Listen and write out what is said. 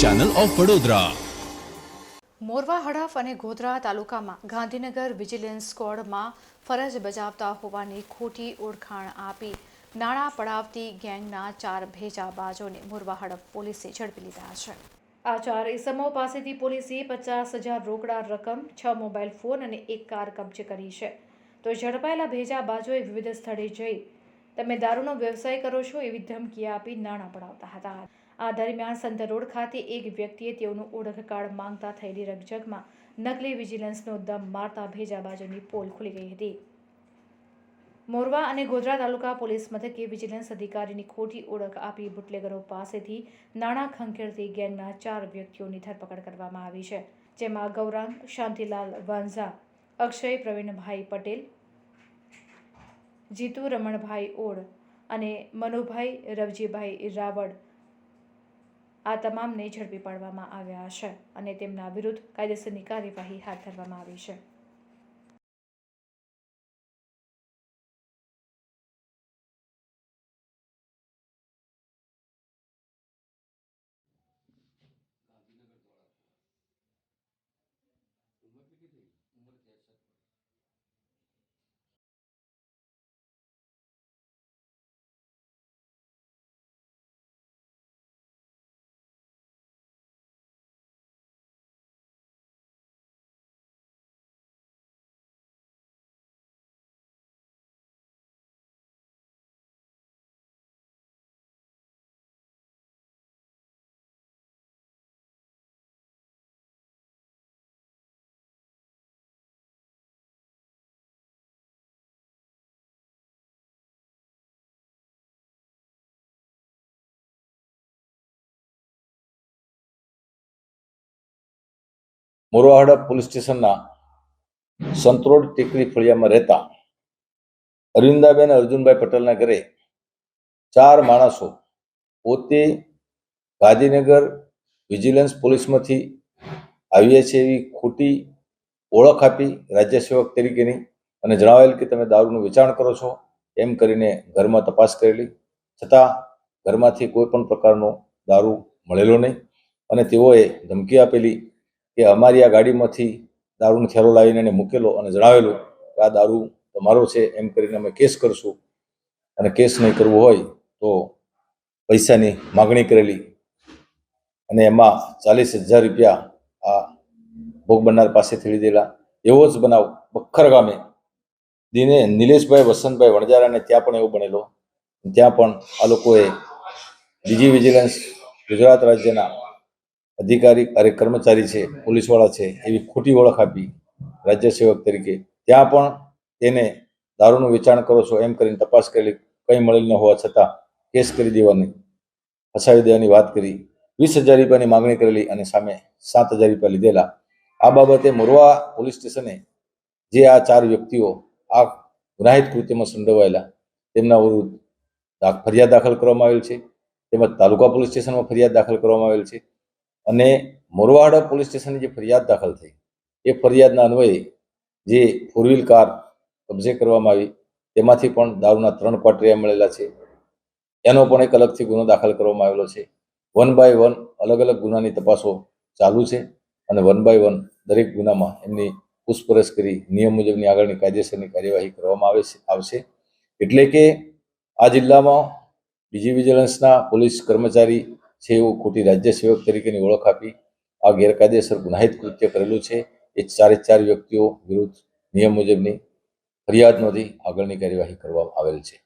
Channel of Vadodara Morva, Hadaf અને ગોધરા તાલુકામાં Gandhinagar vigilance સ્ક્વોડમાં ફરજ બજાવતા હોવાની ખોટી ઓળખાણ આપી નાણાં પડાવતી ગેંગના ચાર ભેજાબાજોને મોરવા, હડફ પોલીસે ઝડપી લીધા છે. આ ચાર ઇસમો પાસેથી પોલીસે પચાસ હજાર રોકડા રકમ, છ મોબાઈલ ફોન અને એક કાર કબજે કરી છે. તો ઝડપાયેલા ભેજાબાજોએ વિવિધ સ્થળે જઈ તમે દારૂનો વ્યવસાય કરો છો, એવી ધમકી આપી નાણાં પડાવતા હતા. આ દરમિયાન સંત રોડ ખાતે એક વ્યક્તિએ તેઓનું ઓળખ કાર્ડ માંગતા થયેલી રકઝકમાં નકલી વિજિલન્સનો દમ મારતા ભેજાબાજુની પોલ ખુલી ગઈ હતી. મોરવા અને ગોધરા તાલુકા પોલીસ મથકે વિજિલન્સ અધિકારીની ખોટી ઓળખ આપી બુટલેગરો પાસેથી નાણાં ખંખેરતી ગેંગના ચાર વ્યક્તિઓની ધરપકડ કરવામાં આવી છે, જેમાં ગૌરાંગ, શાંતિલાલ વાંઝા, અક્ષય પ્રવીણભાઈ પટેલ જીતુ રમણભાઈ ઓળ અને મનુભાઈ રવજીભાઈ રાવળ આ તમામને ઝડપી પાડવામાં આવ્યા છે અને તેમના વિરુદ્ધ કાયદેસરની કાર્યવાહી હાથ ધરવામાં આવી છે. મોરવાહડા પોલીસ સ્ટેશનના સંતરોડ ટેકરી ફળિયામાં રહેતા અરવિંદાબેન અર્જુનભાઈ પટેલના ઘરે ચાર માણસો પોતે ગાંધીનગર વિજિલન્સ પોલીસમાંથી આવ્યા છે એવી ખોટી ઓળખ આપી રાજ્ય સેવક તરીકેની અને જણાવેલ કે તમે દારૂનું વેચાણ કરો છો એમ કરીને ઘરમાં તપાસ કરેલી. છતાં ઘરમાંથી કોઈ પણ પ્રકારનો દારૂ મળેલો નહીં અને તેઓએ ધમકી આપેલી કે અમારી આ ગાડીમાંથી દારૂનો થેલો લાવીને એને મૂકેલો અને જણાવેલું કે આ દારૂ તમારો છે એમ કરીને અમે કેસ કરશું અને કેસ નહીં કરવો હોય તો પૈસાની માગણી કરેલી અને એમાં ચાલીસ હજાર રૂપિયા આ ભોગ બનનાર પાસેથી લીધેલા. એવો જ બનાવ બખર ગામે. દિને નિલેશભાઈ, વસંતભાઈ વણજારાને ત્યાં પણ એવો બનેલો. ત્યાં પણ આ લોકોએ બીજી વિજિલન્સ ગુજરાત રાજ્યના અધિકારી અરે કર્મચારી છે, પોલીસવાળા છે, એવી ખોટી ઓળખ આપી રાજ્ય સેવક તરીકે. ત્યાં પણ તેને દારૂનું વેચાણ કરો છો એમ કરીને તપાસ કરેલી કંઈ મળેલી ન હોવા છતાં કેસ કરી દેવાની, ફસાવી દેવાની વાત કરી. વીસ હજાર રૂપિયાની માગણી કરેલી અને સામે સાત હજાર રૂપિયા લીધેલા. આ બાબતે મોરવા પોલીસ સ્ટેશને જે આ ચાર વ્યક્તિઓ આ ગુનાહિત કૃત્યમાં સંડોવાયેલા, તેમના વિરુદ્ધ ફરિયાદ દાખલ કરવામાં આવેલ છે. તેમજ તાલુકા પોલીસ સ્ટેશનમાં ફરિયાદ દાખલ કરવામાં આવેલ છે. અને મોરવાડા પોલીસ સ્ટેશનની જે ફરિયાદ દાખલ થઈ, એ ફરિયાદના અન્વયે જે ફોર વ્હીલ કાર કબજે કરવામાં આવી, તેમાંથી પણ દારૂના ત્રણ પાટરિયા મળેલા છે. એનો પણ એક અલગથી ગુનો દાખલ કરવામાં આવેલો છે. વન બાય વન અલગ અલગ ગુનાની તપાસો ચાલુ છે અને વન બાય વન દરેક ગુનામાં એમની પૂછપરછ કરી, નિયમ મુજબની આગળની કાયદેસરની કાર્યવાહી કરવામાં આવે છે, આવશે. એટલે કે આ જિલ્લામાં ડીજી વિજિલન્સના પોલીસ કર્મચારી છે એવું ખોટી રાજ્ય સેવક તરીકેની ઓળખ આપી, આ ગેરકાયદેસર ગુનાહિત કૃત્ય કરેલું છે. એ ચારે ચાર વ્યક્તિઓ વિરુદ્ધ નિયમ મુજબની ફરિયાદ નોંધી આગળની કાર્યવાહી કરવામાં આવેલ છે.